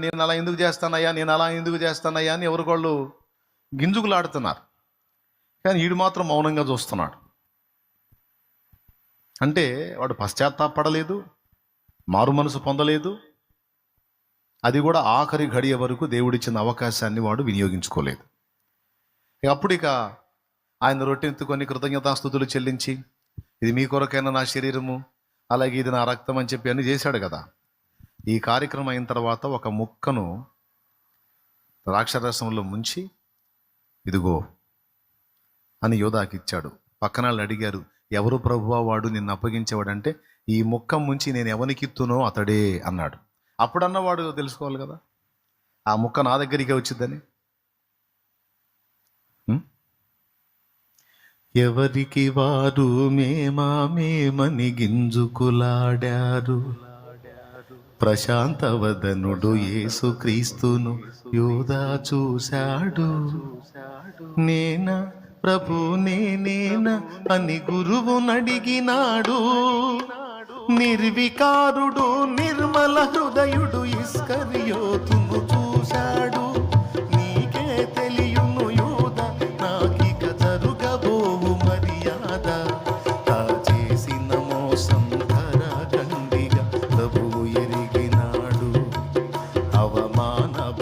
నేను అలా ఎందుకు చేస్తానయ్యా నేను అలా ఎందుకు చేస్తానయ్యా అని ఎవరికోళ్ళు గింజుకులాడుతున్నారు కానీ వీడు మాత్రం మౌనంగా చూస్తున్నాడు. అంటే వాడు పశ్చాత్తాపడలేదు మారు మనసు పొందలేదు. అది కూడా ఆఖరి గడియ వరకు దేవుడిచ్చిన అవకాశాన్ని వాడు వినియోగించుకోలేదు. అప్పుడిక అప్పుడు ఇక ఆయన రొట్టెత్తుకొని కృతజ్ఞతాస్థుతులు చెల్లించి ఇది మీ కొరకైన నా శరీరము అలాగే ఇది నా రక్తం అని చెప్పి అని చేశాడు కదా. ఈ కార్యక్రమం అయిన తర్వాత ఒక ముక్కను ద్రాక్షరసంలో ముంచి ఇదిగో అని యోధాకి ఇచ్చాడు. పక్కన వాళ్ళు అడిగారు ఎవరు ప్రభువా వాడు? నిన్ను అప్పగించేవాడంటే ఈ ముక్క ముంచి నేను ఎవరికిత్తునో అతడే అన్నాడు. అప్పుడన్న వాడు తెలుసుకోవాలి కదా? ఆ ముక్క నా దగ్గరికి వచ్చిందని? ఎవరికి వారు మేమా మేమని గింజుకులాడారు? ప్రశాంతవదనుడు యేసుక్రీస్తును యోధా చూశాడు. నేనా? ప్రభు నేనేనా అని గురువు నడిగినాడు. నిర్వికారుడు నిర్మల హృదయుడు ఇస్కరియోతును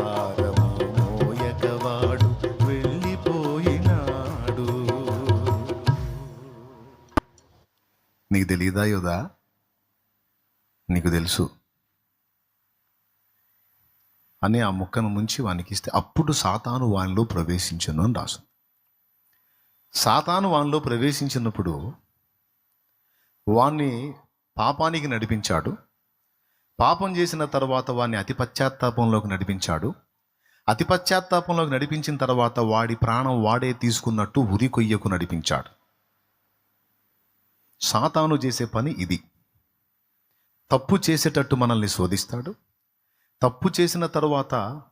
భారము వెళ్ళిపోయినాడు. నీకు తెలియదా యోదా నీకు తెలుసు. అని ఆ ముక్కను ముంచి వానికి ఇస్తే అప్పుడు సాతాను వానిలో ప్రవేశించను అని రాసు సాతాను వానిలో ప్రవేశించినప్పుడు వాణ్ణి పాపానికి నడిపించాడు. పాపం చేసిన తర్వాత వాడిని అతి పశ్చాత్తాపంలోకి నడిపించాడు. అతి పశ్చాత్తాపంలోకి నడిపించిన తర్వాత వాడి ప్రాణం వాడే తీసుకున్నట్టు ఉరి కొయ్యకు నడిపించాడు. సాతాను చేసే పని ఇది. తప్పు చేసేటట్టు మనల్ని శోధిస్తాడు. తప్పు చేసిన తరువాత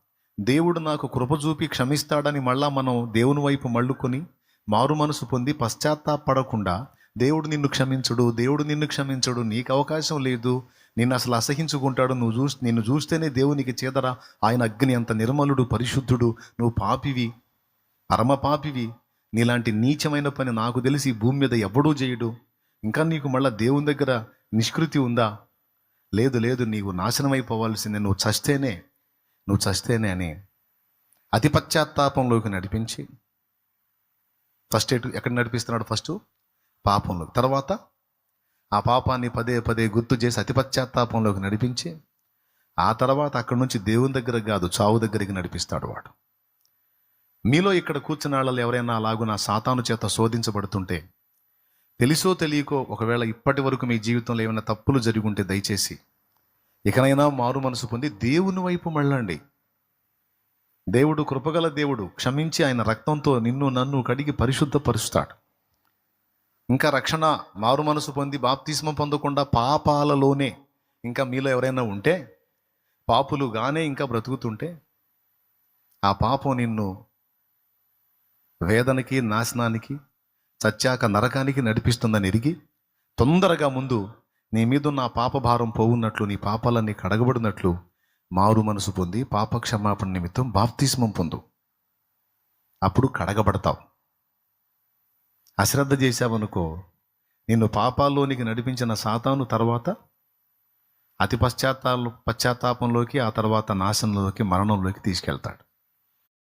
దేవుడు నాకు కృప చూపి క్షమిస్తాడని మళ్ళా మనం దేవుని వైపు మళ్ళుకొని మారు మనసు పొంది పశ్చాత్తాపడకుండా దేవుడు నిన్ను క్షమించడు దేవుడు నిన్ను క్షమించడు నీకు అవకాశం లేదు నిన్ను అసలు అసహించుకుంటాడు. నువ్వు చూసి నిన్ను చూస్తేనే దేవునికి చేదరా. ఆయన అగ్ని అంత నిర్మలుడు పరిశుద్ధుడు. నువ్వు పాపివి పరమ పాపివి. నీలాంటి నీచమైన పని నాకు తెలిసి భూమి మీద ఎవడూ చేయడు. ఇంకా నీకు మళ్ళీ దేవుని దగ్గర నిష్కృతి ఉందా? లేదు లేదు. నీవు నాశనం నువ్వు చస్తేనే నువ్వు చస్తేనే అని అతి పశ్చాత్తాపంలోకి నడిపించి ఫస్ట్ ఎటు ఎక్కడ నడిపిస్తున్నాడు ఫస్ట్? పాపంలో తర్వాత ఆ పాపాన్ని పదే పదే గుర్తు చేసి అతి పశ్చాత్తాపంలోకి నడిపించి ఆ తర్వాత అక్కడి నుంచి దేవుని దగ్గర కాదు చావు దగ్గరికి నడిపిస్తాడు వాడు. మీలో ఇక్కడ కూర్చున్న వాళ్ళు ఎవరైనా అలాగూ నా సాతాను చేత శోధించబడుతుంటే తెలుసో తెలియకో ఒకవేళ ఇప్పటి వరకు మీ జీవితంలో ఏమైనా తప్పులు జరిగి ఉంటే దయచేసి ఇకనైనా మారు మనసు పొంది దేవుని వైపు మళ్ళండి. దేవుడు కృపగల దేవుడు క్షమించి ఆయన రక్తంతో నిన్ను నన్ను కడిగి పరిశుద్ధపరుస్తాడు. ఇంకా రక్షణ మారు మనసు పొంది బాప్తిస్మ పొందకుండా పాపాలలోనే ఇంకా మీలో ఎవరైనా ఉంటే పాపులుగానే ఇంకా బ్రతుకుతుంటే ఆ పాపం నిన్ను వేదనకి నాశనానికి చచ్చాక నరకానికి నడిపిస్తుందని ఎరిగి తొందరగా ముందు నీ మీద నా పాప భారం పోవున్నట్లు నీ పాపాలన్నీ కడగబడినట్లు మారు మనసు పొంది పాప క్షమాపణ నిమిత్తం బాప్తిస్మం పొందు. అప్పుడు కడగబడతావు. అశ్రద్ధ చేశావనుకో నిన్ను పాపాల్లోనికి నడిపించిన సాతాను తర్వాత అతి పశ్చాత్తాప పశ్చాత్తాపంలోకి ఆ తర్వాత నాశనంలోకి మరణంలోకి తీసుకెళ్తాడు.